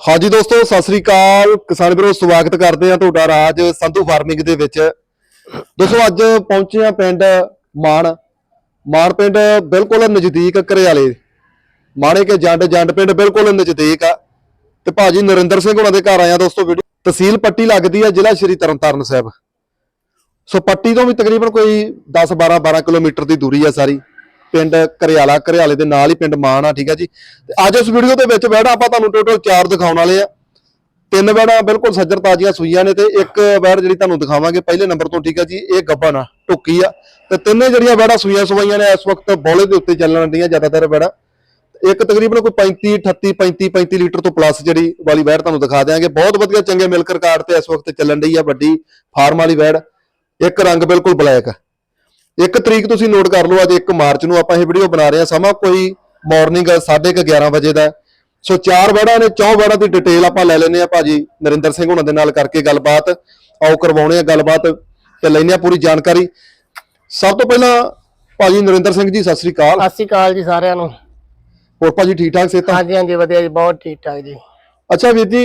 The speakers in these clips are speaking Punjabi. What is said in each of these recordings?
ਹਾਂਜੀ ਦੋਸਤੋ, ਸਤਿ ਸ੍ਰੀ ਅਕਾਲ। ਕਿਸਾਨ ਵੀਰੋ, ਸਵਾਗਤ ਕਰਦੇ ਆ ਤੁਹਾਡਾ ਰਾਜ ਸੰਧੂ ਫਾਰਮਿੰਗ ਦੇ ਵਿੱਚ। ਦੋਸਤੋ, ਅੱਜ ਪਹੁੰਚੇ ਆ ਪਿੰਡ ਮਾਣ। ਮਾਣ ਪਿੰਡ ਬਿਲਕੁਲ ਨਜ਼ਦੀਕ ਘਰਿਆਲੇ। ਮਾਣੇ ਕੇ ਜੰਡ ਜੰਡ ਪਿੰਡ ਬਿਲਕੁਲ ਨਜ਼ਦੀਕ ਆ। ਤੇ ਭਾਜੀ ਨਰਿੰਦਰ ਸਿੰਘ ਉਹਨਾਂ ਦੇ ਘਰ ਆਇਆ ਦੋਸਤੋ ਵੀਡੀਓ। ਤਹਿਸੀਲ ਪੱਟੀ ਲੱਗਦੀ ਆ, ਜ਼ਿਲ੍ਹਾ ਸ਼੍ਰੀ ਤਰਨਤਾਰਨ ਸਾਹਿਬ। ਸੋ ਪੱਟੀ ਤੋਂ ਵੀ ਤਕਰੀਬਨ ਕੋਈ 10 12 12 ਕਿਲੋਮੀਟਰ ਦੀ ਦੂਰੀ ਆ ਸਾਰੀ। ਪਿੰਡ ਘਰਿਆਲਾ ਘਰਿਆਲੇ ਦੇ ਨਾਲ ਹੀ ਪਿੰਡ ਮਾਨ ਆ, ਠੀਕ ਆ ਜੀ। ਤੇ ਅੱਜ ਇਸ ਵੀਡੀਓ ਦੇ ਵਿੱਚ ਬੈੜਾ ਆਪਾਂ ਤੁਹਾਨੂੰ ਟੋਟਲ 4 ਦਿਖਾਉਣ ਵਾਲੇ ਆ। ਤਿੰਨ ਬੈੜਾ ਬਿਲਕੁਲ ਸੱਜਰ ਤਾਜ਼ੀਆਂ ਸੂਈਆਂ ਨੇ ਤੇ ਇੱਕ ਬੈੜ ਜਿਹੜੀ ਤੁਹਾਨੂੰ ਦਿਖਾਵਾਂਗੇ ਪਹਿਲੇ ਨੰਬਰ ਤੋਂ, ਠੀਕ ਆ ਜੀ, ਇਹ ਗੱਬਨ ਆ, ਟੁੱਕੀ ਆ। ਤੇ ਤਿੰਨੇ ਜਿਹੜੀਆਂ ਬੈੜਾ ਸੂਈਆਂ ਸਵਾਈਆਂ ਨੇ, ਇਸ ਵਕਤ ਬੋਲੇ ਦੇ ਉੱਤੇ ਚੱਲਣ ਦੀਆਂ ਜ਼ਿਆਦਾਤਰ ਬੈੜਾ। ਇੱਕ ਤਕਰੀਬਨ ਕੋਈ 35 38 35 35 ਲੀਟਰ ਤੋਂ ਪਲੱਸ ਜਿਹੜੀ ਵਾਲੀ ਵੈੜ ਤੁਹਾਨੂੰ ਦਿਖਾ ਦਿਆਂਗੇ। ਬਹੁਤ ਵਧੀਆ ਚੰਗੇ ਮਿਲਕਰ ਕਾਰਡ ਤੇ ਇਸ ਵਕਤ ਚੱਲਣ ਡਈ ਆ ਵੱਡੀ ਫਾਰਮ ਵਾਲੀ ਵੈੜ ਇੱਕ ਰੰਗ ਬਿਲਕੁਲ ਬਲੈਕ ਆ। ਇੱਕ ਤਰੀਕ ਤੁਸੀਂ ਨੋਟ ਕਰ ਲਓ ਅੱਜ 1 ਮਾਰਚ ਨੂੰ ਆਪਾਂ ਇਹ ਵੀਡੀਓ ਬਣਾ ਰਹੇ ਹਾਂ। ਸਮਾਂ ਕੋਈ ਮਾਰਨਿੰਗ 11:30 ਵਜੇ ਦਾ। ਸੋ ਚਾਰ ਵੜਾ ਨੇ ਚੌ ਵੜਾ ਦੀ ਡਿਟੇਲ ਆਪਾਂ ਲੈ ਲੈਨੇ ਆ ਭਾਜੀ ਨਰਿੰਦਰ ਸਿੰਘ ਉਹਨਾਂ ਦੇ ਨਾਲ ਕਰਕੇ ਗੱਲਬਾਤ ਆਓ ਕਰਵਾਉਣੇ ਆ ਗੱਲਬਾਤ ਤੇ ਲੈਨੇ ਆ ਪੂਰੀ ਜਾਣਕਾਰੀ। ਸਭ ਤੋਂ ਪਹਿਲਾਂ ਭਾਜੀ ਨਰਿੰਦਰ ਸਿੰਘ ਜੀ ਸਤਿ ਸ੍ਰੀ ਅਕਾਲ। ਸਤਿ ਸ਼੍ਰੀ ਅਕਾਲ ਜੀ ਸਾਰਿਆਂ ਨੂੰ। ਹੋਰ ਭਾਜੀ ਠੀਕ ਠਾਕ ਸੇ ਤਾਂ ਹਾਂਜੀ ਹਾਂਜੀ ਵਧੀਆ ਜੀ ਬਹੁਤ ਠੀਕ ਠਾਕ ਜੀ। ਅੱਛਾ ਵੀਰ ਜੀ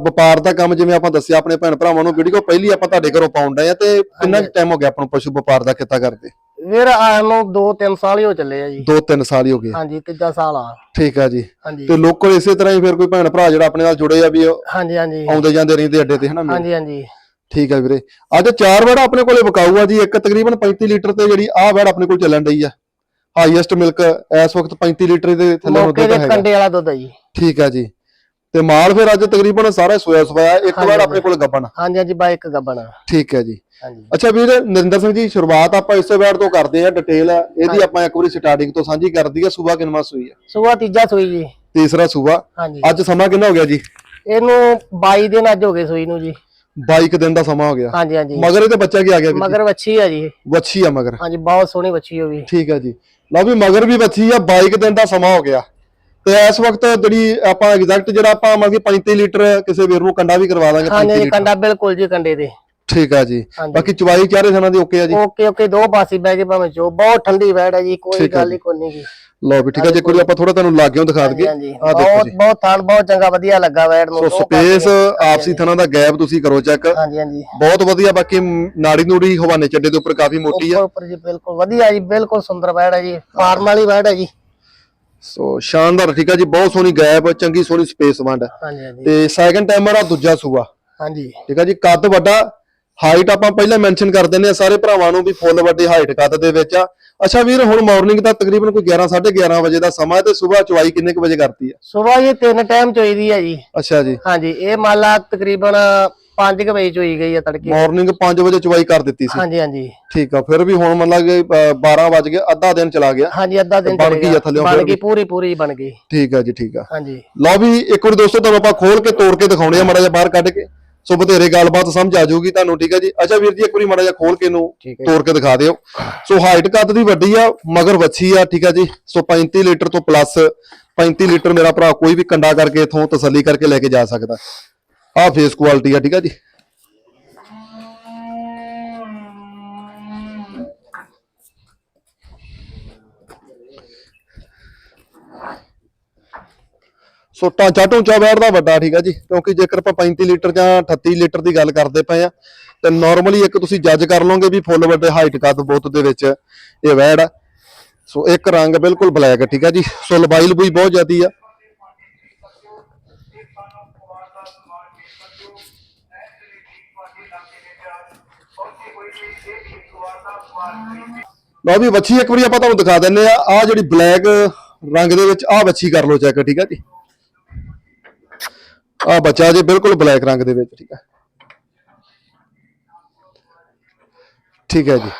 ਵਪਾਰ ਦਾ ਕੰਮ ਜਿਵੇਂ ਆਪਾਂ ਦੱਸਿਆ ਆਪਣੇ ਭੈਣ ਭਰਾਵਾਂ ਨੂੰ ਵੀਡੀਓ ਪਹਿਲੀ ਆਪਾਂ ਤੁਹਾਡੇ ਘਰੋਂ ਪਾਉਣ ਡਏ ਆ ਤੇ ਕਿੰਨਾ ਟਾਈਮ ਹੋ ਗਿਆ ਆਪਾਂ ਨੂੰ ਪਸ਼ੂ ਵਪਾਰ ਦਾ ਕਿੱਤਾ ਕਰਦੇ? ਵੀਰ ਆਹ ਨੂੰ 2-3 ਸਾਲ ਹੀ ਹੋ ਚੱਲੇ ਆ ਜੀ। 2-3 ਸਾਲ ਹੀ ਹੋ ਗਏ। ਹਾਂਜੀ ਤੀਜਾ ਸਾਲ ਆ। ਠੀਕ ਆ ਜੀ। ਤੇ ਲੋਕਲ ਇਸੇ ਤਰ੍ਹਾਂ ਹੀ ਫਿਰ ਕੋਈ ਭੈਣ ਭਰਾ ਜਿਹੜਾ ਆਪਣੇ ਨਾਲ ਜੁੜੇ ਆ ਵੀ ਹਾਂਜੀ ਹਾਂਜੀ। ਆਉਂਦੇ ਜਾਂਦੇ ਰਹਿੰਦੇ ਅੱਡੇ ਤੇ ਹਨਾ ਹਾਂਜੀ ਹਾਂਜੀ। ਠੀਕ ਆ ਵੀਰੇ। ਅੱਜ ਚਾਰ ਵੜਾ ਆਪਣੇ ਕੋਲੇ ਵਿਕਾਊ ਆ ਜੀ ਇੱਕ ਤਕਰੀਬਨ 35 ਲੀਟਰ ਤੇ ਜਿਹੜੀ ਆਹ ਵੜ ਆਪਣੇ ਕੋਲ ਚੱਲਣ ਡਈ ਆ। ਹਾਈਐਸਟ ਮਿਲਕ ਇਸ ਵਕਤ 35 ਲੀਟਰ ਦੇ ਥੱਲੇ ਹੈਗਾ। ਕੰਡੇ ਵਾਲਾ ਦੁੱਧ ਆ ਜੀ। ਠੀਕ ਆ ਜੀ। ਤੇ ਮਾਲ ਫਿਰ ਅੱਜ ਤਕਰੀਬਨ ਸਾਰਾ ਸੋਇਆ ਸਵਾਇਆ ਇੱਕ ਵਾਰ ਆਪਣੇ ਕੋਲ ਗੱਬਣ। ਹਾਂਜੀ ਹਾਂਜੀ ਬਾਈ ਇੱਕ ਗੱਬਣ ਠੀਕ ਹੈ ਜੀ। ਹਾਂਜੀ। ਅੱਛਾ ਵੀਰ ਨਰਿੰਦਰ ਸਿੰਘ ਜੀ ਸ਼ੁਰੂਆਤ ਆਪਾਂ ਇਸੇ ਵੈੜ ਤੋਂ ਕਰਦੇ ਆ ਡਿਟੇਲ ਇਹਦੀ ਆਪਾਂ ਇੱਕ ਵਾਰੀ ਸਟਾਰਟਿੰਗ ਤੋਂ ਸਾਂਝੀ ਕਰ ਦਈਏ ਸੂਬਾ ਕਿੰਨਵਾ ਸੂਈ ਆ ਸੁਬਾ ਤੀਜਾ ਸੂਈ ਜੀ। ਤੀਸਰਾ ਸੂਬਾ ਅੱਜ ਸਮਾਂ ਕਿੰਨਾ ਹੋ ਗਿਆ ਜੀ? ਇਹਨੂੰ 22 ਦਿਨ ਅੱਜ ਹੋ ਗਏ ਸੂਈ ਨੂੰ ਜੀ। 22 ਕੁ ਦਿਨ ਦਾ ਸਮਾਂ ਹੋ ਗਿਆ। ਹਾਂਜੀ ਹਾਂਜੀ। ਮਗਰ ਇਹਦੇ ਬੱਚਾ ਕੀ ਆ ਗਿਆ? ਮਗਰ ਵੱਛੀ ਆ ਜੀ। ਵੱਛੀ ਆ ਮਗਰ। ਹਾਂਜੀ ਬਹੁਤ ਸੋਹਣੀ ਵੱਛੀ ਹੋ ਵੀ ਠੀਕ ਹੈ ਜੀ। ਲਓ ਵੀ ਮਗਰ ਵੀ ਵੱਛੀ ਆ 22 ਕੁ ਦਿਨ ਦਾ ਸਮਾਂ ਹੋ ਗਿਆ। ਤੇ ਇਸ ਵਕਤ ਜਿਹੜੀ ਆਪਾਂ ਐਗਜ਼ੈਕਟ ਜਿਹੜਾ ਆਪਾਂ ਕਿ 35 ਲੀਟਰ ਕਿਸੇ ਵੀਰ ਨੂੰ ਕੰਡਾ ਵੀ ਕਰਵਾ ਦਾਂਗੇ 35 ਹਾਂਜੀ ਕੰਡਾ ਬਿਲਕੁਲ ਜੀ ਕੰਡੇ ਦੇ। ਠੀਕ ਆ ਜੀ। ਬਾਕੀ ਚਵਾਈ ਚਾਰੇ ਥਾਂ ਦੀ ਓਕੇ ਆ ਜੀ। ਓਕੇ ਓਕੇ ਦੋ ਪਾਸੇ ਬਹਿ ਕੇ ਭਾਵੇਂ ਜੋ ਬਹੁਤ ਠੰਡੀ ਵੈੜ ਹੈ ਜੀ ਕੋਈ ਗੱਲ ਹੀ ਕੋਈ ਨਹੀਂ ਜੀ। ਲਓ ਵੀ ਠੀਕ ਆ ਜੇ ਕੋਈ ਆਪਾਂ ਥੋੜਾ ਤੁਹਾਨੂੰ ਲਾਗਿਓ ਦਿਖਾ ਦਈਏ। ਆ ਦੇਖੋ ਬਹੁਤ ਬਹੁਤ ਥਾਣ ਬਹੁਤ ਚੰਗਾ ਵਧੀਆ ਲੱਗਾ ਵੈੜ ਨੂੰ। ਸੋ ਸਪੇਸ ਆਪਸੀ ਥਾਂ ਦਾ ਗੈਪ ਤੁਸੀਂ ਕਰੋ ਚੈੱਕ। ਹਾਂਜੀ ਹਾਂਜੀ। ਬਹੁਤ ਵਧੀਆ ਬਾਕੀ ਨਾੜੀ ਨੂੜੀ ਹਵਾਨੇ ਚੱਡੇ ਦੇ ਉੱਪਰ ਕਾਫੀ ਮੋਟੀ ਆ। ਉੱਪਰ ਜੀ ਬਿਲਕੁਲ ਵਧੀਆ ਜੀ ਬਿਲਕੁਲ ਸੁੰਦਰ ਵੈੜ ਹੈ ਜੀ। ਫਾਰਮ ਵਾਲੀ ਵੈੜ ਹੈ ਜੀ। ਸੋ ਸ਼ਾਨਦਾਰ ਠੀਕ ਆ ਜੀ ਬਹੁਤ ਸੋਹਣੀ ਗੈਪ ਚੰਗੀ ਸੋਹਣੀ ਸਪੇਸ ਵੰਡ। ਹਾਂਜੀ ਹਾਂਜੀ। ਤੇ ਸੈਕੰਡ ਟਾਈਮਰ ਆ ਦੂਜਾ ਸੂਆ। ਹਾਂਜੀ। ਠੀਕ ਆ ਜੀ ਕੱਦ ਵੱਡਾ ਹਾਈਟ ਆਪਾਂ ਪਹਿਲਾਂ ਮੈਂਸ਼ਨ ਕਰ ਦਿੰਦੇ ਆ ਸਾਰੇ ਭਰਾਵਾਂ ਨੂੰ ਵੀ ਫੁੱਲ ਵੱਡੀ ਹਾਈਟ ਕੱਦ ਦੇ ਵਿੱਚ ਆ। ਅੱਛਾ ਵੀਰ ਹੁਣ ਮਾਰਨਿੰਗ ਦਾ ਤਕਰੀਬਨ ਕੋਈ 11 11:30 ਵਜੇ ਦਾ ਸਮਾਂ ਹੈ ਤੇ ਸਵੇਰ ਚਵਾਈ ਕਿੰਨੇ ਕੁ ਵਜੇ ਕਰਤੀ ਆ ਸਵੇਰ ਇਹ ਤਿੰਨ ਟਾਈਮ ਚੋਈਦੀ ਹੈ ਜੀ। ਅੱਛਾ ਜੀ। ਹਾਂਜੀ ਇਹ ਮੰਨ ਲਾ ਤਕਰੀਬਨ 5 ਵਜੇ ਚੋਈ ਗਈ ਹੈ ਤੜਕੇ। ਮਾਰਨਿੰਗ 5 ਵਜੇ ਚਵਾਈ ਕਰ ਦਿੱਤੀ ਸੀ। ਹਾਂਜੀ ਹਾਂਜੀ। ਠੀਕ ਆ ਫਿਰ ਵੀ ਹੁਣ ਮੰਨ ਲਾ ਕਿ 12 ਵਜ ਗਏ ਅੱਧਾ ਦਿਨ ਚਲਾ ਗਿਆ। ਹਾਂਜੀ ਅੱਧਾ ਦਿਨ ਬਣ ਗਈ। ਆ ਬਣ ਗਈ। ਪੂਰੀ ਪੂਰੀ ਬਣ ਗਈ। ਠੀਕ ਆ ਜੀ ਠੀਕ ਆ। ਹਾਂਜੀ। ਲਓ ਵੀ ਇੱਕ ਵਾਰੀ ਦੋਸਤੋ ਤੁਹਾਨੂੰ ਆਪਾਂ ਖੋਲ ਕੇ ਤੋੜ ਕੇ ਦਿਖਾਉਣੇ ਆ ਮਾੜਾ ਜਿਹਾ ਬਾਹਰ ਕੱਢ ਕੇ। ਸੋ ਬਥੇਰੇ ਗੱਲਬਾਤ ਸਮਝ ਆ ਜਾਊਗੀ ਤੁਹਾਨੂੰ ਠੀਕ ਆ ਜੀ? ਅੱਛਾ ਵੀਰ ਜੀ ਇੱਕ ਵਾਰੀ ਮਾੜਾ ਜਿਹਾ ਖੋਲ ਕੇ ਇਹਨੂੰ ਤੋੜ ਕੇ ਦਿਖਾ ਦਿਓ। ਸੋ ਹਾਈਟ ਕੱਦ ਦੀ ਵੱਡੀ ਆ ਮਗਰ ਵੱਛੀ ਆ ਠੀਕ ਆ ਜੀ? ਸੋ 35 ਲੀਟਰ ਤੋਂ ਪਲੱਸ 35 ਲੀਟਰ ਮੇਰਾ ਭਰਾ ਕੋਈ ਵੀ ਕੰਡਾ ਕਰਕੇ ਇਥੋਂ ਤਸੱਲੀ ਕਰਕੇ ਲੈ ਕੇ ਜਾ ਸਕਦਾ। ਆਹ ਫੇਸ ਕੁਆਲਿਟੀ ਆ, ਠੀਕ ਆ ਜੀ। ਸੋ ਢਾਂਚਾ ਢੂੰਚਾ ਬੈਠਦਾ ਵੱਡਾ, ਠੀਕ ਆ ਜੀ। ਕਿਉਂਕਿ ਜੇਕਰ ਆਪਾਂ 35 ਲੀਟਰ ਜਾਂ 38 ਲੀਟਰ ਦੀ ਗੱਲ ਕਰਦੇ ਪਏ ਆ, ਤੇ ਨਾਰਮਲੀ ਇੱਕ ਤੁਸੀਂ ਜੱਜ ਕਰ ਲਓਗੇ ਵੀ ਫੁੱਲ ਵੱਡੇ ਹਾਈਟ ਕੱਦ ਬੋਤ ਦੇ ਵਿੱਚ ਇਹ ਵੈੜ ਆ। ਸੋ ਇੱਕ ਰੰਗ ਬਿਲਕੁਲ ਬਲੈਕ ਠੀਕ ਆ ਜੀ। ਸੋ ਲੰਬਾਈ ਲਬੂਈ ਬਹੁਤ ਜ਼ਿਆਦੀ ਆ। ਲਓ ਵੀ ਵੱਛੀ ਇੱਕ ਵਾਰੀ ਆਪਾਂ ਤੁਹਾਨੂੰ ਦਿਖਾ ਦਿੰਨੇ ਆ ਆ ਜਿਹੜੀ ਬਲੈਕ ਰੰਗ ਦੇ ਵਿੱਚ ਆ ਵੱਛੀ ਕਰ ਲਓ ਚੈੱਕ ਠੀਕ ਆ ਜੀ? ਆ ਬੱਚਾ ਜੇ ਬਿਲਕੁਲ ਬਲੈਕ ਰੰਗ ਦੇ ਵਿੱਚ ਠੀਕ ਆ। ਠੀਕ ਹੈ ਜੀ।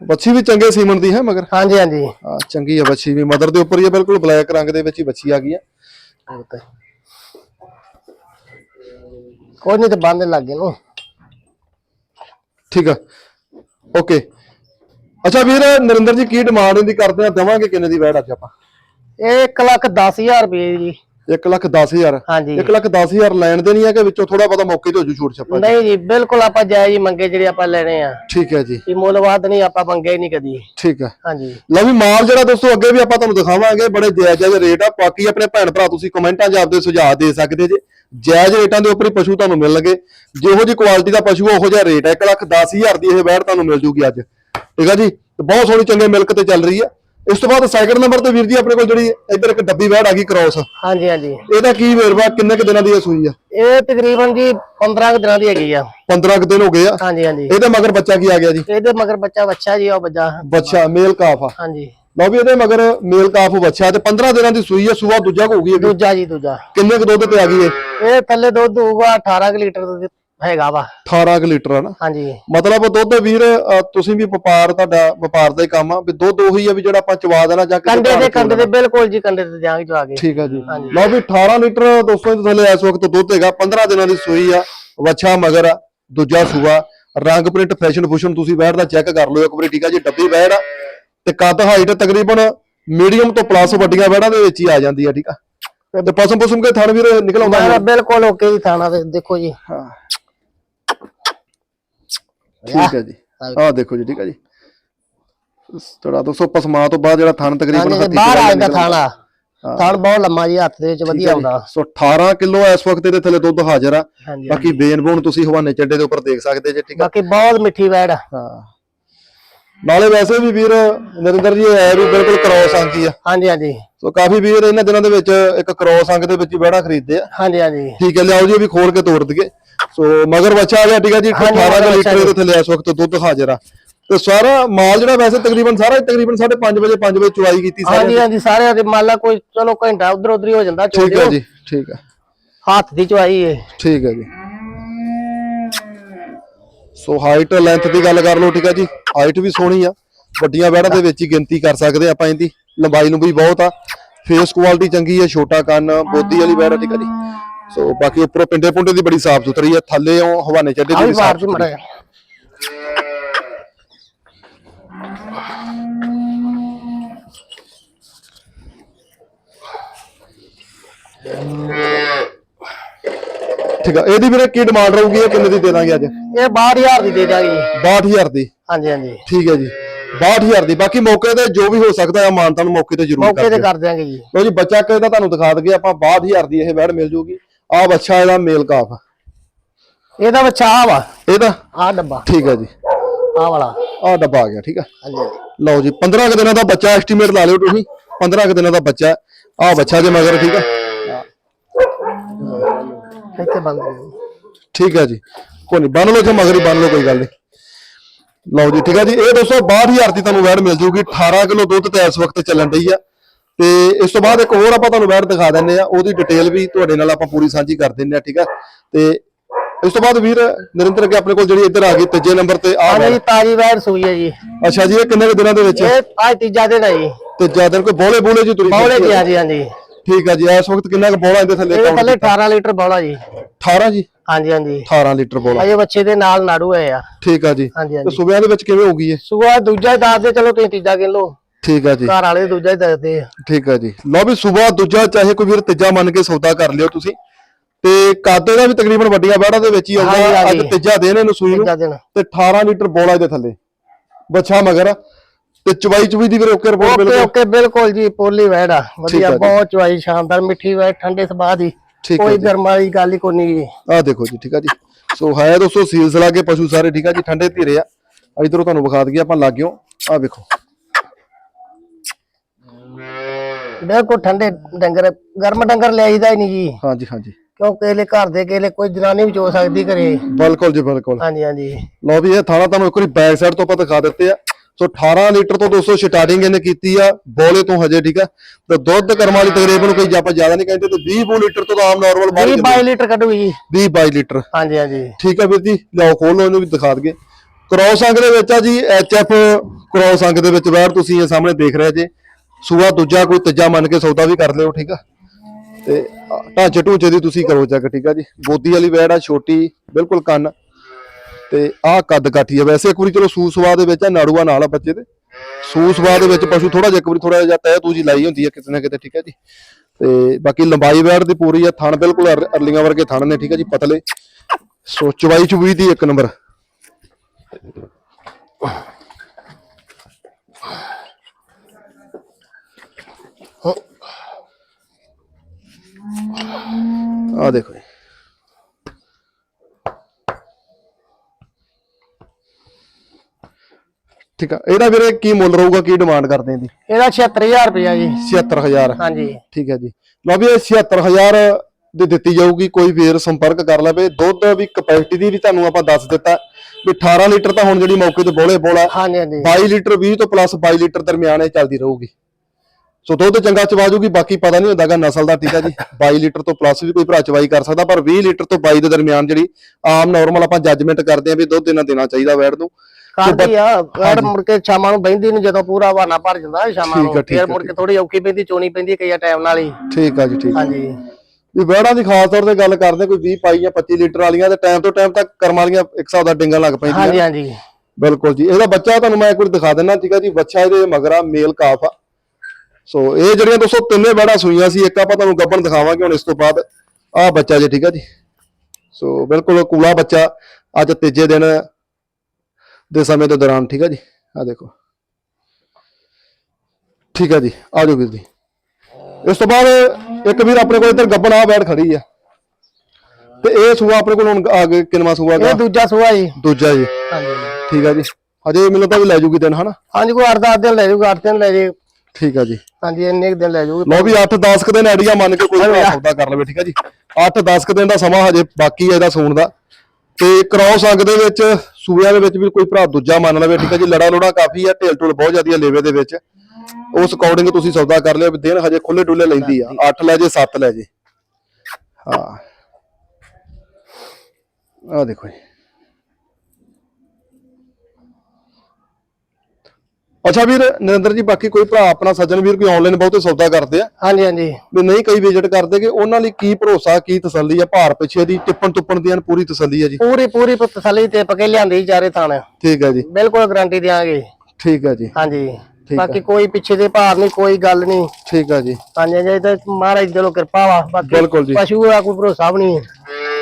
ਬੱਚੀ ਵੀ ਚੰਗੇ ਸੀਮਨ ਦੀ ਹੈ ਮਗਰ। ਹਾਂਜੀ ਹਾਂਜੀ। ਆ ਚੰਗੀ ਹੈ ਬੱਚੀ ਵੀ। ਮਦਰ ਦੇ ਉੱਪਰ ਹੀ ਹੈ ਬਿਲਕੁਲ ਬਲੈਕ ਰੰਗ ਦੇ ਵਿੱਚ ਹੀ ਬੱਚੀ ਆ ਗਈ ਹੈ ਕੋਈ ਨਹੀਂ ਤੇ ਬੰਦ ਲੱਗ ਗਏ ਨੂੰ ਠੀਕ ਆ। ਓਕੇ ਅੱਛਾ ਵੀਰ, ਨਰਿੰਦਰ ਜੀ, ਕੀ ਡਿਮਾਂਡ ਇਹਦੀ ਕਰਦੇ ਆ? ਦਵਾਂਗੇ ਕਿੰਨੇ ਦੀ ਵੈੜ ਅੱਜ ਆਪਾਂ? ਇਹ 1 ਲੱਖ 10000 ਰੁਪਏ ਜੀ। 1 ਲੱਖ 10000 ਹਾਂਜੀ। 1 ਲੱਖ 10000 ਲੈਣ ਦੇ ਨਹੀਂ ਹੈ ਕਿ ਵਿੱਚੋਂ ਥੋੜਾ ਬਹੁਤਾ ਮੌਕੇ ਤੇ ਹੋ ਜੂ ਛੂਟ ਛੱਪਾ ਨਹੀਂ ਜੀ ਬਿਲਕੁਲ ਆਪਾਂ ਜਾਇਜ਼ ਹੀ ਮੰਗੇ ਜਿਹੜੇ ਆਪਾਂ ਲੈਣੇ ਆ। ਠੀਕ ਹੈ ਜੀ। ਇਹ ਮੁੱਲਵਾਦ ਨਹੀਂ ਆਪਾਂ ਮੰਗੇ ਹੀ ਨਹੀਂ ਕਦੀ। ਠੀਕ ਹੈ। ਹਾਂਜੀ। ਲਓ ਵੀ ਮਾਲ ਜਿਹੜਾ ਦੋਸਤੋ ਅੱਗੇ ਵੀ ਆਪਾਂ ਤੁਹਾਨੂੰ ਦਿਖਾਵਾਂਗੇ ਬੜੇ ਜਾਇਜ਼ ਜਾਇਜ਼ ਰੇਟ ਆ। ਬਾਕੀ ਆਪਣੇ ਭੈਣ ਭਰਾ ਤੁਸੀਂ ਕਮੈਂਟਾਂ 'ਚ ਆਪਦੇ ਸੁਝਾਅ ਦੇ ਸਕਦੇ ਜੇ। ਜਾਇਜ਼ ਰੇਟਾਂ ਦੇ ਉੱਪਰ ਹੀ ਪਸ਼ੂ ਤੁਹਾਨੂੰ ਮਿਲਣਗੇ। ਜਿਹੋ ਜੀ ਕੁਆਲਿਟੀ ਦਾ ਪਸ਼ੂ ਉਹੋ ਜਿਹਾ ਰੇਟ ਹੈ 1 ਲੱਖ 10000 ਦੀ ਇਹ ਵੈੜ ਤੁਹਾਨੂੰ ਮਿਲ ਜੂਗੀ ਅੱਜ। ਠੀਕ ਹੈ ਜੀ? ਬਹੁਤ ਸੋਹਣੀ ਚੰਗੇ ਮਿਲਕ ਤੇ ਚੱਲ ਰਹੀ ਹੈ ਇਸ ਤੋਂ ਬਾਅਦ ਸੈਕਿੰਡ ਨੰਬਰ ਤੇ ਵੀਰ ਜੀ ਆਪਣੇ ਕੋਲ ਜਿਹੜੀ ਇੱਧਰ ਇੱਕ ਡੱਬੀ ਵੈੜ ਆ ਗਈ ਕ੍ਰੋਸ ਹਾਂਜੀ ਹਾਂਜੀ। ਇਹਦਾ ਕੀ ਵੇਰਵਾ ਕਿੰਨੇ ਕੁ ਦਿਨਾਂ ਦੀ ਇਹ ਸੂਈ ਆ? ਇਹ ਤਕਰੀਬਨ ਜੀ 15 ਕੁ ਦਿਨਾਂ ਦੀ ਹੈਗੀ ਆ। 15 ਕੁ ਦਿਨ ਹੋ ਗਏ ਆ। ਹਾਂਜੀ ਹਾਂਜੀ। ਇਹਦੇ ਮਗਰ ਬੱਚਾ ਕੀ ਆ ਗਿਆ ਜੀ? ਇਹਦੇ ਮਗਰ ਬੱਚਾ ਬੱਚਾ ਜੀ ਉਹ ਬੱਚਾ। ਬੱਚਾ ਮੇਲ ਕਾਫ ਆ। ਹਾਂਜੀ। ਲਓ ਵੀ ਇਹਦੇ ਮਗਰ ਮੇਲ ਕਾਫ ਬੱਚਾ ਤੇ 15 ਦਿਨਾਂ ਦੀ ਸੂਈ ਆ ਸੂਆ ਦੂਜਾ ਕੁ ਹੋਊਗੀ ਇਹ ਦੂਜਾ ਜੀ ਦੂਜਾ। ਕਿੰਨੇ ਕੁ ਦੁੱਧ ਤੇ ਆ ਗਈ ਇਹ? ਇਹ ਥੱਲੇ ਦੁੱਧ ਹੋਊਗਾ 18 ਕੁ ਲੀਟਰ ਦੁੱਧ ਹੈਗਾ ਵਾ। 18 ਕੁ ਲੀਟਰ ਆ ਨਾ। ਹਾਂਜੀ। ਮਤਲਬ ਦੁੱਧ ਵੀਰ ਅ, ਤੁਸੀਂ ਵੀ ਵਪਾਰ ਤੁਹਾਡਾ ਵਪਾਰ ਦਾ ਹੀ ਕੰਮ ਆ ਵੀ ਦੁੱਧ ਉਹੀ ਆ ਵੀ ਜਿਹੜਾ ਆਪਾਂ ਚਵਾ ਦੇਣਾ ਜਾਂ ਕਿਸੇ ਕੰਡੇ ਦੇ ਕੰਡੇ ਦੇ ਬਿਲਕੁਲ ਜੀ ਕੰਡੇ ਤੇ ਜਾਾਂਗੇ ਜਵਾ ਕੇ। ਠੀਕ ਆ ਜੀ। ਲਓ ਵੀ 18 ਲੀਟਰ ਦੋਸਤੋ ਦੇ ਥੱਲੇ ਇਸ ਵਕਤ ਦੁੱਧ ਹੈਗਾ 15 ਦਿਨਾਂ ਦੀ ਸੂਈ ਆ ਵੱਛਾ ਮਗਰ ਆ ਦੂਜਾ ਸੂਆ ਰੰਗ ਪ੍ਰਿੰਟ ਫੈਸ਼ਨ ਫੂਸ਼ਨ ਤੁਸੀਂ ਬੈਠ ਦਾ ਚੈੱਕ ਕਰ ਲਓ ਇੱਕ ਵਾਰੀ ਠੀਕ ਆ ਜੀ ਡੱਬੀ ਬੈਠ ਆ ਤੇ ਕੱਦ ਹਾਈਟ ਤਕਰੀਬਨ ਮੀਡੀਅਮ ਤੋਂ ਪਲੱਸ ਵੱਡੀਆਂ ਬੈੜਾਂ ਦੇ ਵਿੱਚ ਹੀ ਆ ਜਾਂਦੀ ਆ ਠੀਕ ਆ। ਤੇ ਪਸਮ ਪਸਮ ਕੇ ਥਣ ਵੀਰ ਨਿਕਲ ਆਉਂਦਾ ਬਿਲਕੁਲ ਓਕੇ ਹੀ ਥਾਣਾ ਤੇ ਦੇਖੋ ਜੀ। ਹਾਂ। ਠੀਕ ਹੈ ਜੀ। ਆਹ ਦੇਖੋ ਜੀ ਠੀਕ ਹੈ ਜੀ। ਥੋੜਾ 200 ਪਸਮਾ ਤੋਂ ਬਾਅਦ ਜਿਹੜਾ ਥਣ ਤਕਰੀਬਨ ਹੱਥੀ ਬਾਹਰ ਆ ਜਾਂਦਾ। ਥਾਣਾ। ਥਾਣ ਬਹੁਤ ਲੰਮਾ ਜੀ ਹੱਥ ਦੇ ਵਿੱਚ ਵਧੀਆ ਆਉਂਦਾ ਸੋ 18 ਕਿਲੋ ਇਸ ਵਕਤ ਇਹਦੇ ਥੱਲੇ ਦੁੱਧ ਹਾਜ਼ਰ ਆ। ਬਾਕੀ ਬੇਨ ਬੋਨ ਤੁਸੀਂ ਹਵਾਨੇ ਚੱਡੇ ਦੇ ਉੱਪਰ ਦੇਖ ਸਕਦੇ ਜੇ ਠੀਕ ਆ ਬਾਕੀ ਬਹੁਤ ਮਿੱਠੀ ਵੈੜ। ਹਾਂ। ਨਾਲੇ ਵੈਸੇ ਵੀ ਵੀਰ ਨਰਿੰਦਰ ਜੀ ਹੈ ਵੀ ਬਿਲਕੁਲ ਕ੍ਰੋਸ ਅੰਕੀ ਆ। ਹਾਂਜੀ ਹਾਂਜੀ। ਸੋ ਕਾਫੀ ਵੀਰ ਇਹਨਾਂ ਦਿਨਾਂ ਦੇ ਵਿੱਚ ਇੱਕ ਕ੍ਰੋਸ ਅੰਕ ਦੇ ਵਿੱਚ ਹੀ ਬਹਿਣਾ ਖਰੀਦਦੇ ਆ। ਹਾਂਜੀ ਹਾਂਜੀ। ਠੀਕ ਹੈ ਲਿਆਓ ਜੀ ਇਹ ਵੀ ਖੋਲ ਕੇ ਤੋੜ ਦਈਏ। ਸੋ ਮਗਰ ਬੱਚਾ ਆ ਗਿਆ ਠੀਕ ਹੈ ਜੀ ਹਾਂਜੀ, 18 ਮਗਰ ਲੀਟਰ ਦੇ ਥੱਲੇ ਇਸ ਵਕਤ ਦੁੱਧ ਹਾਜ਼ਰ ਆ। ਤੇ ਸਾਰਾ ਮਾਲ ਜਿਹੜਾ ਵੈਸੇ ਤਕਰੀਬਨ ਸਾਰਾ ਹੀ ਤਕਰੀਬਨ 5:30 ਵਜੇ 5 ਵਜੇ ਚੁਆਈ ਕੀਤੀ ਸਾਰੀ ਹਾਂਜੀ ਹਾਂਜੀ ਸਾਰੇ ਦੇ ਮੰਨ ਲਾ ਕੋਈ ਚਲੋ ਘੰਟਾ ਉਧਰ ਉਧਰ ਹੀ ਹੋ ਜਾਂਦਾ ਠੀਕ ਹੈ। ਜੀ ਠੀਕ ਹੈ ਹੱਥ ਦੀ ਚਵਾਈ ਏ। ਠੀਕ ਹੈ ਜੀ। ਸੋ ਹਾਈਟ ਲੈਂਥ ਦੀ ਗੱਲ ਕਰ ਲਓ ਠੀਕ ਹੈ ਜੀ। ਹਾਈਟ ਵੀ ਸੋਹਣੀ ਆ। ਵੱਡੀਆਂ ਬੈੜਾਂ ਦੇ ਵਿੱਚ ਹੀ ਗਿਣਤੀ ਕਰ ਸਕਦੇ ਆਪਾਂ ਇਹਦੀ। ਲੰਬਾਈ ਨੂੰ ਵੀ ਬਹੁਤ ਆ। ਫੇਸ ਕੁਆਲਿਟੀ ਚੰਗੀ ਹੈ ਛੋਟਾ ਕੰਨ ਬੋਦੀ ਵਾਲੀ ਬੈੜ ਆ ਠੀਕ ਹੈ ਜੀ। ਸੋ ਬਾਕੀ ਉੱਪਰੋਂ ਪਿੰਡੇ ਪੁੰਡੇ ਦੀ ਬੜੀ ਸਾਫ਼ ਸੁਥਰੀ ਆ ਥੱਲੇ ਉਹ ਹਵਾਨੇ ਚੱਡੇ ਦੀ ਵੀ ਸਾਫ਼ ਮੜਾ ਠੀਕ ਆ ਇਹਦੀ ਵੀਰੇ ਕੀ ਡਿਮਾਂਡ ਰਹੂਗੀ ਇਹ ਕਿੰਨੇ ਦੀ ਦੇ ਦਾਂਗੇ ਅੱਜ? ਇਹ 62000 ਦੀ ਦੇ ਦਾਂਗੇ ਜੀ। 62000 ਦੀ? ਹਾਂਜੀ ਹਾਂਜੀ। ਠੀਕ ਹੈ ਜੀ। 62000 ਦੀ। ਬਾਕੀ ਮੌਕੇ ਤੇ ਜੋ ਵੀ ਹੋ ਸਕਦਾ ਹੈ ਮਾਨਤਾ ਨੂੰ ਮੌਕੇ ਤੇ ਜ਼ਰੂਰ ਮੌਕੇ ਕਰ ਤੇ ਕਰ ਦਿਆਂਗੇ ਜੀ। ਲੋ ਜੀ ਬੱਚਾ ਕਿਹਦਾ ਤੁਹਾਨੂੰ ਦਿਖਾ ਦਗੇ ਆਪਾਂ 62000 ਦੀ ਇਹ ਬੈੜ ਮਿਲ ਜੂਗੀ। ਆ ਬੱਚਾ ਇਹਦਾ ਮੇਲ ਕਾਫ ਇਹਦਾ ਬੱਚਾ ਆ ਵਾ। ਇਹਦਾ ਆ ਡੱਬਾ। ਠੀਕ ਹੈ ਜੀ। ਆ ਵਾਲਾ। ਆ ਡੱਬਾ ਆ ਗਿਆ ਠੀਕ ਆ? ਹਾਂਜੀ ਲਓ ਜੀ 15 ਕੁ ਦਿਨਾਂ ਦਾ ਬੱਚਾ ਐਸਟੀਮੇਟ ਲਾ ਲਿਓ ਤੁਸੀਂ। 15 ਕੁ ਦਿਨਾਂ ਦਾ ਬੱਚਾ। ਆ ਬੱਚਾ ਜੇ ਮਗਰ ਠੀਕ ਆ? ਇੱਥੇ ਬੰਦ। ਠੀਕ ਹੈ ਜੀ। ਕੋਈ ਨਹੀਂ ਬੰਨ ਲਓ ਜੇ ਮਗਰ ਹੀ ਬੰਨ ਲਓ ਕੋਈ ਗੱਲ ਨਹੀਂ। ਲਓ ਜੀ ਠੀਕ ਹੈ ਜੀ। ਇਹ ਦੋਸਤੋ 62000 ਦੀ ਤੁਹਾਨੂੰ ਵੈੜ ਮਿਲ ਜੂਗੀ। 18 ਕਿਲੋ ਦੁੱਧ ਤੇ ਇਸ ਵਕਤ ਚੱਲਣ ਡਈ ਆ। ਤੇ ਇਸ ਤੋਂ ਬਾਅਦ ਇੱਕ ਹੋਰ ਆਪਾਂ ਤੁਹਾਨੂੰ ਵੈੜ ਦਿਖਾ ਦਿੰਨੇ ਆ ਉਹਦੀ ਡਿਟੇਲ ਵੀ ਤੁਹਾਡੇ ਨਾਲ ਆਪਾਂ ਪੂਰੀ ਸਾਂਝੀ ਕਰ ਦਿੰਨੇ ਆ ਠੀਕ ਆ? ਤੇ ਇਸ ਤੋਂ ਬਾਅਦ ਵੀਰ ਨਰਿੰਦਰ ਅੱਗੇ ਆਪਣੇ ਕੋਲ ਜਿਹੜੀ ਇੱਧਰ ਆ ਗਈ ਤੀਜੇ ਨੰਬਰ ਤੇ ਆ ਹਾਂਜੀ ਤਾਜੀ ਵੈੜ ਸੂਈ ਹੈ ਜੀ। ਅੱਛਾ ਜੀ ਇਹ ਕਿੰਨੇ ਕੁ ਦਿਨਾਂ ਦੇ ਵਿੱਚ? ਇਹ ਅੱਜ ਤੀਜਾ ਦਿਨ ਹੈ ਜੀ। ਤੇ ਜ਼ਿਆਦਾ ਕੋਈ ਬੋਲੇ ਬੋਲੇ ਜੀ ਤੁਰੀ ਬੌਲੇ ਜੀ ਆ। ਹਾਂਜੀ ਹਾਂਜੀ। ਠੀਕ ਆ ਜੀ ਇਸ ਵਕਤ ਕਿੰਨਾ ਕੁ ਬੋਲਾ ਇਹਦੇ ਥੱਲੇ count ਥੱਲੇ ਕੀਤਾ? 18 ਲੀਟਰ ਬੌਲਾ ਜੀ। 18 ਜੀ? ਹਾਂਜੀ ਹਾਂਜੀ। 18 ਲੀਟਰ ਬੋਲਾ। ਅਜੇ ਬੱਚੇ ਦੇ ਨਾਲ ਨਾੜੂ ਹੈ ਆ। ਠੀਕ ਆ ਜੀ। ਹਾਂਜੀ ਹਾਂਜੀ। ਸੁਬਿਆਂ ਦੇ ਵਿੱਚ ਕਿਵੇਂ ਹੋਊਗੀ ਇਹ? ਸੂਆ ਦੂਜਾ ਹੀ ਦੱਸ ਦੇ ਚਲੋ ਤੁਸੀਂ ਤੀਜਾ ਲਓ। ਠੀਕ ਆ ਜੀ। ਘਰ ਵਾਲੇ ਦੂਜਾ ਹੀ ਦੱਸਦੇ ਆ। ਠੀਕ ਆ ਜੀ। ਲਓ ਵੀ ਸਵੇਰ ਦੂਜਾ ਚਾਹੇ ਕੋਈ ਵੀਰ ਤੀਜਾ ਮੰਨ ਕੇ ਸੌਦਾ ਕਰ ਲਿਓ ਤੁਸੀਂ। ਤੇ ਕਾਦੇ ਦਾ ਵੀ ਤਕਰੀਬਨ ਵੱਡੀਆਂ ਬੈੜਾਂ ਦੇ ਵਿੱਚ ਹੀ ਹਾਂਜੀ, ਆਉਂਦਾ ਅੱਜ ਹਾਂਜੀ। ਤੀਜਾ ਦਿਨ ਇਹਨੂੰ ਸੂਈ ਨੂੰ। ਤੀਜਾ ਦਿਨ ਤੇ 18 ਲੀਟਰ ਬੋਲਾ ਇਹਦੇ ਥੱਲੇ। ਬੱਚਾ ਮਗਰ। ਆ। ਤੇ ਚਵਾਈ ਚੁਈ ਦੀ ਵੀਰ ਓਕੇ ਰਿਪੋਰਟ ਓਕੇ ਬਿਲਕੁਲ ਓਕੇ ਬਿਲਕੁਲ ਜੀ ਪੋਲੀ ਵੈੜ ਆ। ਵਧੀਆ ਆ ਜੀ। ਬਹੁਤ ਚਵਾਈ ਸ਼ਾਨਦਾਰ ਮਿੱਠੀ ਵੈੜ ਠੰਡੇ ਸੁਭਾਅ ਦੀ। ਠੀਕ ਆ ਕੋਈ ਜੀ। ਗਰਮ ਵਾਲੀ ਗੱਲ ਹੀ ਕੋਈ ਨਹੀਂ ਆਹ ਦੇਖੋ ਜੀ ਠੀਕ ਆ ਜੀ। ਸੋ ਹੈ ਦੋਸਤੋ ਸਿਲਸਿਲਾ ਕੇ ਪਸ਼ੂ ਸਾਰੇ ਠੀਕ ਆ ਜੀ ਠੰਡੇ ਧੀਰੇ ਆ। ਇਧਰੋਂ ਤੁਹਾਨੂੰ ਵਿਖਾ ਦਈਏ ਆਪਾਂ ਲੱਗਿਓ। ਆਹ ਵੇਖੋ। ਬਿਲਕੁਲ ਠੰਡੇ ਡੰਗਰ ਗਰਮ ਡੰਗਰ ਲਿਆਈਦਾ ਹੀ ਨਹੀਂ ਜੀ। ਹਾਂਜੀ ਹਾਂਜੀ। ਕਿਉਂਕਿ ਇਹਲੇ ਘਰ ਦੇ ਕੇਲੇ ਕੋਈ ਜਨਾਨੀ ਵੀ ਚੋ ਸਕਦੀ ਘਰੇ। ਬਿਲਕੁਲ ਜੀ ਬਿਲਕੁਲ। ਹਾਂਜੀ ਹਾਂਜੀ। ਲਓ ਵੀ ਇਹ ਥਾਣਾ ਤੁਹਾਨੂੰ ਇੱਕ ਵਾਰੀ ਬੈਕ ਸਾਈਡ ਤੋਂ ਆਪਾਂ ਦਿਖਾ ਦਿੱਤੇ ਆ। ਸੋ 18 ਲੀਟਰ ਤੋਂ 200 ਸਟਾਰਟਿੰਗ ਇਹਨੇ ਕੀਤੀ ਆ ਬੋਲੇ ਤੋਂ ਹਜੇ ਠੀਕ ਆ? ਤੇ ਦੁੱਧ ਕਰਮ ਵਾਲੀ ਤਕਰੀਬਨ ਕੋਈ ਆਪਾਂ ਜ਼ਿਆਦਾ ਨਹੀਂ ਕਹਿੰਦੇ ਤੇ 20 ਲੀਟਰ ਤੋਂ ਤਾਂ ਆਮ ਨਾਰਮਲ 20 22 ਲੀਟਰ ਕੱਢੂਗੀ ਜੀ। 20 22 ਲੀਟਰ। ਹਾਂਜੀ ਹਾਂਜੀ। ਠੀਕ ਆ ਵੀਰ ਜੀ ਲਓ ਖੋਲ ਲਓ ਇਹਨੂੰ ਵੀ ਦਿਖਾ ਦਈਏ। ਕ੍ਰੋਸ ਅੰਗ ਦੇ ਵਿੱਚ ਆ ਜੀ ਐਚਐਫ ਕ੍ਰੋਸ ਅੰਗ ਦੇ ਵਿੱਚ ਵੈਰ ਤੁਸੀਂ ਇਹ ਸਾਹਮਣੇ ਦੇਖ ਰਹੇ ਜੇ। ਸੂਆ ਦੂਜਾ ਕੋਈ ਤੀਜਾ ਮੰਨ ਕੇ ਸੌਦਾ ਵੀ ਕਰ ਲਿਓ, ਠੀਕ ਆ? ਤੇ ਢਾਂਚੇ ਢੂੰਚੇ ਦੀ ਤੁਸੀਂ ਕਰੋ ਚੈੱਕ ਠੀਕ ਆ ਜੀ? ਬੋਦੀ ਵਾਲੀ ਵੈੜ ਆ, ਛੋਟੀ, ਬਿਲਕੁਲ ਕੰਨ। ਤੇ ਆਹ ਕੱਦ ਕਾਠੀ ਆ, ਵੈਸੇ ਇੱਕ ਵਾਰੀ ਚਲੋ ਸੂ ਸਵਾ ਦੇ ਵਿੱਚ ਆ, ਨਾੜੂਆ ਨਾਲ ਆ ਬੱਚੇ ਦੇ। ਸੂ ਸਵਾ ਦੇ ਵਿੱਚ ਪਸ਼ੂ ਥੋੜਾ ਜਿਹਾ, ਇੱਕ ਵਾਰੀ ਥੋੜਾ ਜਿਹਾ ਤੈ ਤੂਜੀ ਲਾਈ ਹੁੰਦੀ ਆ ਕਿਤੇ ਨਾ ਕਿਤੇ, ਠੀਕ ਆ ਜੀ? ਤੇ ਬਾਕੀ ਲੰਬਾਈ ਵੈੜ ਦੀ ਪੂਰੀ ਆ, ਥਣ ਬਿਲਕੁਲ ਅਰਲੀਆਂ ਵਰਗੇ ਥਣ ਨੇ, ਠੀਕ ਆ ਜੀ, ਪਤਲੇ। ਸੋ ਚਵਾਈ ਚੁਬੀ ਦੀ ਇੱਕ ਨੰਬਰ। ਆ ਦੇਖੋ ਠੀਕ ਆ ਇਹਦਾ ਵੀਰੇ ਕੀ ਮੁੱਲ ਰਹੂਗਾ ਕੀ ਡਿਮਾਂਡ ਕਰਦੇ ਆਂ ਦੀ ਇਹਦਾ 76000 ਰੁਪਇਆ ਜੀ। 76000 ਹਾਂਜੀ। ਠੀਕ ਹੈ ਜੀ। ਲਓ ਵੀ ਇਹ 76000 ਦੀ ਦਿੱਤੀ ਜਾਊਗੀ ਕੋਈ ਵੀਰ ਸੰਪਰਕ ਕਰ ਲਵੇ। ਦੁੱਧ ਵੀ ਕਪੈਸਿਟੀ ਦੀ ਵੀ ਤੁਹਾਨੂੰ ਆਪਾਂ ਦੱਸ ਦਿੱਤਾ। ਵੀ 18 ਲੀਟਰ ਤਾਂ ਹੁਣ ਜਿਹੜੀ ਮੌਕੇ ਤੇ ਬੋਲੇ ਬੋਲਾ ਹਾਂਜੀ ਹਾਂਜੀ। 22 ਲੀਟਰ 20 ਤੋਂ ਪਲੱਸ 22 ਲੀਟਰ ਦਰਮਿਆਨ ਇਹ ਚੱਲਦੀ ਰਹੂਗੀ। ਸੋ ਦੁੱਧ ਚੰਗਾ ਚਵਾ ਜੂਗੀ ਬਾਕੀ ਪਤਾ ਨਹੀਂ ਹੁੰਦਾਗਾ ਨਸਲ ਦਾ ਠੀਕ ਹੈ ਜੀ। 22 ਲੀਟਰ ਤੋਂ ਪਲੱਸ ਵੀ ਕੋਈ ਭਰਾ ਚਵਾਈ ਕਰ ਸਕਦਾ ਪਰ 20 ਲੀਟਰ ਤੋਂ 22 ਦੇ ਦਰਮਿਆਨ ਜਿਹੜੀ ਆਮ ਨਾਰਮਲ ਆਪਾਂ ਜੱਜਮੈਂਟ ਕਰਦੇ ਆਂ ਵੀ ਦੁੱਧ ਇਹਨਾਂ ਦੇਣਾ ਚਾਹੀਦਾ ਵੈੜ ਨੂੰ। ਕਰਦੀ ਆ? ਵੈੜ ਮੁੜ ਕੇ ਸ਼ਾਮਾਂ ਨੂੰ ਬੈਂਦੀ ਨੂੰ ਜਦੋਂ ਪੂਰਾ ਹਵਾਨਾ ਭਰ ਜਾਂਦਾ ਸ਼ਾਮਾਂ ਆ, ਨੂੰ ਫਿਰ ਆ, ਮੁੜ ਕੇ ਥੋੜੀ ਔਖੀ ਪੈਂਦੀ ਚੋਣੀ ਪੈਂਦੀ ਕਈ ਟਾਈਮ ਨਾਲ ਹੀ। ਠੀਕ ਆ ਜੀ ਠੀਕ ਆ। ਹਾਂਜੀ। ਵੀ ਵੈੜਾਂ ਦੀ ਖਾਸ ਤੌਰ ਤੇ ਗੱਲ ਕਰਦੇ ਕੋਈ 20 ਪਾਈ ਜਾਂ 25 ਲੀਟਰ ਵਾਲੀਆਂ ਤੇ ਟਾਈਮ ਤੋਂ ਟਾਈਮ ਤੱਕ ਕਰਮ ਵਾਲੀਆਂ ਇੱਕ ਹਿਸਾਬ ਦਾ ਡਿੰਗਾਂ ਲੱਗ ਪੈਂਦੀਆਂ। ਹਾਂਜੀ ਹਾਂਜੀ। ਬਿਲਕੁਲ ਜੀ। ਇਹਦਾ ਬੱਚਾ ਤੁਹਾਨੂੰ ਮੈਂ ਇੱਕ ਵਾਰ ਦਿਖਾ ਦਿੰਦਾ ਠੀਕ ਆ ਜੀ। ਬੱਚਾ ਇਹਦੇ ਮਗਰਾ ਮੇਲ ਕਾਫ ਆ। ਸੋ ਇਹ ਜਿਹੜੀਆਂ ਦੋਸਤੋ ਤਿੰਨੇ ਬੜਾ ਸੂਈਆਂ ਸੀ ਇੱਕ ਆਪਾਂ ਤੁਹਾਨੂੰ ਗੱਬਣ ਦਿਖਾਵਾਂਗੇ ਹੁਣ ਇਸ ਤੋਂ ਬਾਅਦ। ਆਹ ਬੱਚਾ ਜੀ ਠੀਕ ਆ ਜੀ? ਸੋ ਬਿਲਕੁਲ ਕੂਲਾ ਬੱਚਾ ਅੱਜ ਤੀਜੇ ਦਿਨ ਦੇ ਸਮੇਂ ਦੇ ਦੌਰਾਨ ਠੀਕ ਆ ਜੀ? ਆ ਦੇਖੋ। ਠੀਕ ਆ ਜੀ ਆ ਜਾਓ ਵੀਰ ਜੀ। ਇਸ ਤੋਂ ਬਾਅਦ ਇੱਕ ਵੀਰ ਆਪਣੇ ਕੋਲ ਇੱਧਰ ਗੱਬਣ ਆ ਬੈਠ ਖੜੀ ਆ। ਤੇ ਇਹ ਸੂਆ ਆਪਣੇ ਕੋਲ ਹੁਣ ਆ ਗਏ ਕਿੰਨਵਾਂ ਸੂਆ ਗਾ ਇਹ ਦੂਜਾ ਸੂਆ ਜੀ। ਦੂਜਾ ਜੀ। ਹਾਂਜੀ। ਠੀਕ ਆ ਜੀ। ਹਜੇ ਮੈਨੂੰ ਤਾਂ ਵੀ ਲੈ ਜੂਗੀ ਦਿਨ ਹਨਾ? ਹਾਂਜੀ ਕੋਈ 8-10 ਦਿਨ ਲੈ ਜਾਊਗਾ 8 ਦਿਨ ਲੈ ਜੇ। ਠੀਕ ਆ ਜੀ। ਹਾਂਜੀ ਇੰਨੇ ਕੁ ਦਿਨ ਲੈ ਜਾਊਗੀ। ਲਓ ਵੀ 8-10 ਕੁ ਦਿਨ ਆਈਡੀਆ ਮੰਨ ਕੇ ਕੋਈ ਭਰਾ ਸੌਦਾ ਕਰ ਲਵੇ ਠੀਕ ਆ ਜੀ। 8-10 ਕੁ ਦਿਨ ਦਾ ਸਮਾਂ ਹਜੇ ਬਾਕੀ ਹੈ ਇਹਦਾ ਸੂਣ ਦਾ। ਤੇ ਕ੍ਰੋਸ ਅੰਗ ਦੇ ਵਿੱਚ ਸੂਬਿਆਂ ਦੇ ਵਿੱਚ ਵੀ ਕੋਈ ਭਰਾ ਦੂਜਾ ਮੰਨ ਲਵੇ ਠੀਕ ਆ ਜੀ। ਲੜਾ ਲੋੜਾ ਕਾਫੀ ਆ ਢੇਲ ਢੁਲ ਬਹੁਤ ਜ਼ਿਆਦੀ ਆ ਲੇਵੇ ਦੇ ਵਿੱਚ। ਉਸ ਅਕੋਰਡਿੰਗ ਤੁਸੀਂ ਸੌਦਾ ਕਰ ਲਿਓ ਵੀ ਦਿਨ ਹਜੇ ਖੁੱਲੇ ਡੁੱਲੇ ਲੈਂਦੀ ਆ। 8 ਲੈ ਜੇ 7 ਲੈ ਜੇ। ਹਾਂ। ਆ ਦੇਖੋ ਜੀ। ਅੱਛਾ ਵੀਰ ਨਰਿੰਦਰ ਜੀ ਬਾਕੀ ਕੋਈ ਭਰਾ ਆਪਣਾ ਸੱਜਣ ਵੀਰ ਕੋਈ ਆਨਲਾਈਨ ਬਹੁਤੇ ਸੌਦਾ ਕਰਦੇ ਆ? ਹਾਂਜੀ ਹਾਂਜੀ। ਵੀ ਨਹੀਂ ਕਈ ਵਿਜ਼ਿਟ ਕਰਦੇ ਕਿ ਉਹਨਾਂ ਲਈ ਕੀ ਭਰੋਸਾ ਕੀ ਤਸੱਲੀ ਆ? ਭਾਰ ਪਿੱਛੇ ਦੀ ਟਿੱਪਣ ਟੁੱਪਣ ਦੀ ਐਨ ਪੂਰੀ ਤਸੱਲੀ ਆ ਜੀ। ਪੂਰੀ ਪੂਰੀ ਤਸੱਲੀ ਤੇ ਪਕੇ ਲਿਆਂਦੀ ਚਾਰੇ ਥਾਣ। ਠੀਕ ਹੈ ਜੀ। ਬਿਲਕੁਲ ਗਾਰੰਟੀ ਦਿਆਂਗੇ। ਠੀਕ ਹੈ ਜੀ। ਹਾਂਜੀ। ਬਾਕੀ ਕੋਈ ਪਿੱਛੇ ਦੇ ਭਾਰ ਨਹੀਂ ਕੋਈ ਗੱਲ ਨਹੀਂ। ਠੀਕ ਹੈ ਜੀ। ਹਾਂਜੀ ਜੀ ਤਾਂ ਮਹਾਰਾਜ ਚਲੋ ਕਿਰਪਾ ਵਾ। ਬਾਕੀ ਬਿਲਕੁਲ ਜੀ। ਪਸ਼ੂ ਦਾ ਕੋਈ ਭਰੋਸਾ ਵੀ ਨਹੀਂ।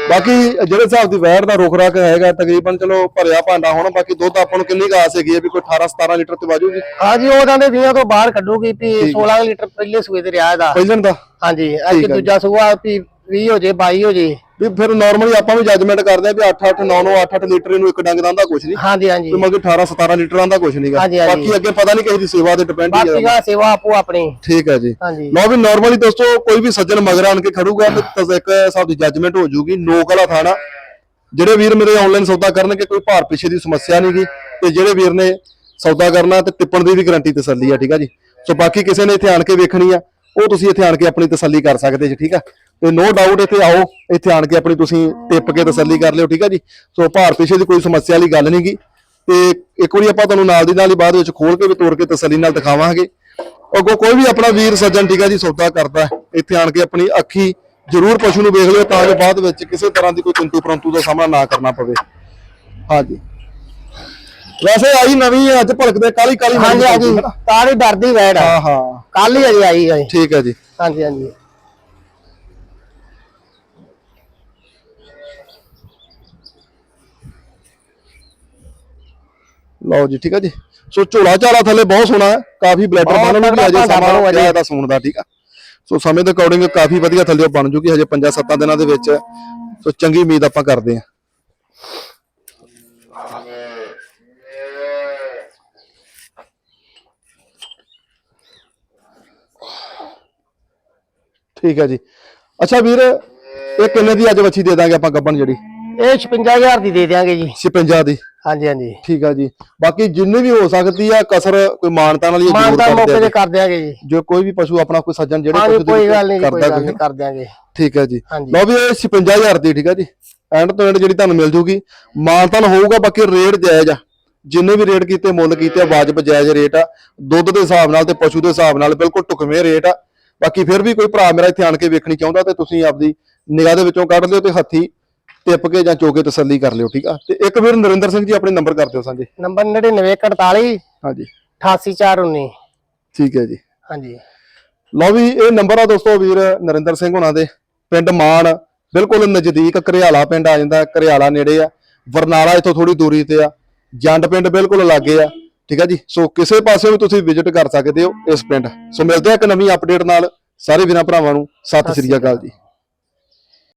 ਬਾਕੀ ਜਿਹੜੇ ਹਿਸਾਬ ਦੀ ਵੈਰ ਦਾ ਰੁਖ ਰਾਕ ਹੈਗਾ ਤਕਰੀਬਨ ਚਲੋ ਭਰਿਆ ਭਾਂਡਾ ਹੁਣ ਬਾਕੀ ਦੁੱਧ ਆਪਾਂ ਨੂੰ ਕਿੰਨੀ ਕੁ ਆਸ ਹੈਗੀ ਹੈ ਵੀ ਕੋਈ 18 17 ਲੀਟਰ ਤੇ ਵਾਜੂਗੀ ਹਾਂਜੀ ਉਹ ਕਹਿੰਦੇ 20 ਤੋਂ ਬਾਹਰ ਕੱਢੂਗੀ ਵੀ 16 ਲੀਟਰ ਪਹਿਲੇ ਸੂਏ ਤੇ ਰਿਆ ਦਾ ਪਹਿਲਣ ਦਾ? ਹਾਂਜੀ ਅੱਜ ਦੂਜਾ ਸੂਆ ਵੀ 20 ਹੋ ਜੇ 22 ਹੋ ਜੇ। ਵੀ ਫਿਰ ਨਾਰਮਲੀ ਆਪਾਂ ਵੀ ਜੱਜਮੈਂਟ ਕਰਦੇ ਆ ਵੀ 8 8 9 9 8 8 ਲੀਟਰ ਇਹਨੂੰ ਇੱਕ ਡੰਗ ਦਾ ਹੁੰਦਾ ਕੁਝ ਨਹੀਂ ਹਾਂਜੀ ਹਾਂਜੀ। ਤੇ ਮਗਰ 18 17 ਲੀਟਰਾਂ ਦਾ ਕੁਝ ਨਹੀਂਗਾ ਹਾਂਜੀ, ਹਾਂਜੀ। ਬਾਕੀ ਅੱਗੇ ਪਤਾ ਨਹੀਂ ਕਿਸੇ ਦੀ ਸੇਵਾ ਤੇ ਡਿਪੈਂਡ ਹੀ ਬਾਕੀ ਹੈ ਦਾ ਸੇਵਾ ਆਪੋ ਆਪਣੀ। ਠੀਕ ਹੈ ਜੀ। ਹਾਂਜੀ। ਲਓ ਵੀ ਨਾਰਮਲੀ ਦੋਸਤੋ ਕੋਈ ਵੀ ਸੱਜਣ ਮਗਰ ਆਣ ਕੇ ਖੜੂਗਾ ਤੇ ਤਸ- ਇੱਕ ਹਿਸਾਬ ਦੀ ਜੱਜਮੈਂਟ ਹੋ ਜਾਊਗੀ ਨੋਕ ਵਾਲਾ ਥਾਣਾ। ਜਿਹੜੇ ਵੀਰ ਮੇਰੇ ਆਨਲਾਈਨ ਸੌਦਾ ਕਰਨਗੇ ਕੋਈ ਭਾਰ ਪਿੱਛੇ ਦੀ ਸਮੱਸਿਆ ਨਹੀਂਗੀ ਤੇ ਜਿਹੜੇ ਵੀਰ ਨੇ ਸੌਦਾ ਕਰਨਾ ਤੇ ਟਿੱਪਣ ਦੀ ਵੀ ਗਾਰੰਟੀ ਤਸੱਲੀ ਆ ਠੀਕ ਆ ਜੀ। ਸੋ ਬਾਕੀ ਕਿਸੇ ਨੇ ਇੱਥੇ ਆਣ ਕੇ ਵੇਖਣੀ ਆ। ਉਹ ਤੁਸੀਂ ਇੱਥੇ ਆਣ ਕੇ ਆਪਣੀ ਤਸੱਲੀ ਕਰ ਸਕਦੇ ਜੀ, ਠੀਕ ਆ? ਤੇ ਨੋ ਡਾਊਟ ਇੱਥੇ ਆਓ, ਇੱਥੇ ਆਣ ਕੇ ਆਪਣੀ ਤੁਸੀਂ ਟਿੱਪ ਕੇ ਤਸੱਲੀ ਕਰ ਲਿਓ, ਠੀਕ ਆ ਜੀ? ਸੋ ਭਾਰ ਪਿੱਛੇ ਦੀ ਕੋਈ ਸਮੱਸਿਆ ਵਾਲੀ ਗੱਲ ਨਹੀਂਗੀ ਤੇ ਇੱਕ ਵਾਰੀ ਆਪਾਂ ਤੁਹਾਨੂੰ ਨਾਲ ਦੀ ਨਾਲ ਹੀ ਬਾਅਦ ਵਿੱਚ ਖੋਲ ਕੇ ਵੀ ਤੋੜ ਕੇ ਤਸੱਲੀ ਨਾਲ ਦਿਖਾਵਾਂਗੇ। ਅੱਗੋਂ ਕੋਈ ਵੀ ਆਪਣਾ ਵੀਰ, ਸੱਜਣ, ਠੀਕ ਆ ਜੀ, ਸੌਦਾ ਕਰਦਾ ਇੱਥੇ ਆਣ ਕੇ ਆਪਣੀ ਅੱਖੀ ਜ਼ਰੂਰ ਪਸ਼ੂ ਨੂੰ ਵੇਖ ਲਿਓ, ਤਾਂ ਜੋ ਬਾਅਦ ਵਿੱਚ ਕਿਸੇ ਤਰ੍ਹਾਂ ਦੀ ਕੋਈ ਕਿੰਤੂ ਪਰੰਤੂ ਦਾ ਸਾਹਮਣਾ ਨਾ ਕਰਨਾ ਪਵੇ। ਹਾਂਜੀ। ਵੈਸੇ ਆਈ ਨਵੀਂ ਅੱਜ ਭਲਕਦੇ ਕਾਲੀ ਕਾਲੀ ਹਾਂਜੀ ਹਾਂਜੀ। ਤਾਰੀ ਡਰਦੀ ਵੈੜ ਹਾਂ ਹਾਂ। ਕੱਲ ਹੀ ਅਜੇ ਆਈ ਹੈ ਠੀਕ ਹੈ ਜੀ। ਹਾਂਜੀ ਹਾਂਜੀ। ਲਓ ਜੀ ਠੀਕ ਹੈ ਜੀ। ਸੋ ਝੋਲਾ ਝਾਲਾ ਥੱਲੇ ਬਹੁਤ ਸੋਹਣਾ ਹੈ ਕਾਫੀ ਬਲੈਡਰ ਬਣਨ ਨੂੰ ਵੀ ਅਜੇ ਸਮਾਂ ਬਣੂ ਇਹਦਾ ਸੂਣ ਦਾ ਠੀਕ ਆ। ਸੋ ਸਮੇਂ ਦੇ ਅਕੋਰਡਿੰਗ ਕਾਫੀ ਵਧੀਆ ਥੱਲੇ ਬਣ ਜੂਗੀ ਹਜੇ 5-7 ਦਿਨਾਂ ਦੇ ਵਿੱਚ। ਸੋ ਚੰਗੀ ਉਮੀਦ ਆਪਾਂ ਕਰਦੇ ਹਾਂ। ਠੀਕ ਹੈ ਜੀ। ਅੱਛਾ ਵੀਰ ਇਹ ਕਿੰਨੇ ਦੀ ਅੱਜ ਵੱਛੀ ਦੇ ਦਾਂਗੇ ਆਪਾਂ ਗੱਬਣ ਜਿਹੜੀ? ਇਹ 56000 ਦੀ ਦੇ ਦਿਆਂਗੇ ਜੀ। 56 ਦੀ। ਹਾਂਜੀ ਹਾਂਜੀ। ਠੀਕ ਆ ਜੀ। ਬਾਕੀ ਜਿੰਨੀ ਵੀ ਹੋ ਸਕਦੀ ਆ ਕਸਰ ਕੋਈ ਮਾਨਤਾ ਨਾਲ ਹੀ ਜ਼ਰੂਰ ਮਾਨਤਾ ਕਰਦੇ ਮੌਕੇ ਤੇ ਕਰ ਦਿਆਂਗੇ ਜੀ। ਜੋ ਕੋਈ ਵੀ ਪਸ਼ੂ ਆਪਣਾ ਕੋਈ ਸੱਜਣ ਜਿਹੜੇ ਪਸ਼ੂ ਦੇ ਕੋਈ ਗੱਲ ਨਹੀਂ ਕਰਦਾ ਕੋਈ ਕਰ ਦਿਆਂਗੇ। ਠੀਕ ਹੈ ਜੀ। ਲਓ ਵੀ ਇਹ 56000 ਦੀ ਠੀਕ ਆ ਜੀ। ਐਂਡ ਤੋਂ ਐਂਡ ਜਿਹੜੀ ਤੁਹਾਨੂੰ ਮਿਲ ਜੂਗੀ। ਮਾਨਤਾਨ ਹੋਊਗਾ ਬਾਕੀ ਰੇਟ ਜਾਇਜ਼ ਆ। ਜਿੰਨੇ ਵੀ ਰੇਟ ਕੀਤੇ ਮੁੱਲ ਕੀਤੇ ਆ, ਵਾਜਬ ਜਾਇਜ਼ ਰੇਟ ਆ। ਦੁੱਧ ਦੇ ਹਿਸਾਬ ਨਾਲ ਤੇ ਪਸ਼ੂ ਦੇ ਹਿਸਾਬ ਨਾਲ ਬਿਲਕੁਲ ਟੁਕਵੇਂ ਰੇਟ ਆ। ਬਾਕੀ ਫਿਰ ਵੀ ਕੋਈ ਭਰਾ ਮੇਰਾ ਇੱਥੇ ਆਣ ਕੇ ਵੇਖਣੀ ਚਾਹੁੰਦਾ ਤੇ ਤੁਸੀਂ ਆਪਦੀ ਨਿਗਾਹ ਦੇ ਵਿੱਚੋਂ ਕੱਢ ਲਿਓ ਤੇ ਹੱਥੀ ਟਿੱਪ ਕੇ ਜਾਂ ਚੋਕੇ ਤਸੱਲੀ ਕਰ ਲਿਓ ਠੀਕ ਆ? ਤੇ ਇੱਕ ਵੀਰ ਨਰਿੰਦਰ ਸਿੰਘ ਜੀ ਆਪਣੇ ਨੰਬਰ ਕਰ ਦਿਓ ਸਾਂਝੇ। ਨੰਬਰ 9941 ਹਾਂਜੀ। 88419 ਠੀਕ ਹੈ ਜੀ। ਹਾਂਜੀ। ਲਓ ਵੀ ਇਹ ਨੰਬਰ ਆ ਦੋਸਤੋ ਵੀਰ ਨਰਿੰਦਰ ਸਿੰਘ ਹੋਣਾ ਦੇ। ਪਿੰਡ ਮਾਨ ਬਿਲਕੁਲ ਨਜ਼ਦੀਕ ਘਰਿਆਲਾ ਪਿੰਡ ਆ ਜਾਂਦਾ ਘਰਿਆਲਾ ਨੇੜੇ ਆ। ਬਰਨਾਲਾ ਇੱਥੋਂ ਥੋੜੀ ਦੂਰੀ ਤੇ ਆ। ਜੰਡ ਪਿੰਡ ਬਿਲਕੁਲ ਲਾਗੇ ਆ। ਠੀਕ ਆ ਜੀ? ਸੋ ਕਿਸੇ ਪਾਸੇ ਵੀ ਤੁਸੀਂ ਵਿਜ਼ਿਟ ਕਰ ਸਕਦੇ ਹੋ ਇਸ ਪਿੰਡ। ਸੋ ਮਿਲਦੇ ਆ ਇੱਕ ਨਵੀਂ ਅਪਡੇਟ ਨਾਲ। ਸਾਰੇ ਵੀਰਾਂ ਭਰਾਵਾਂ ਨੂੰ ਸਤਿ ਸ੍ਰੀ ਅਕਾਲ ਜੀ।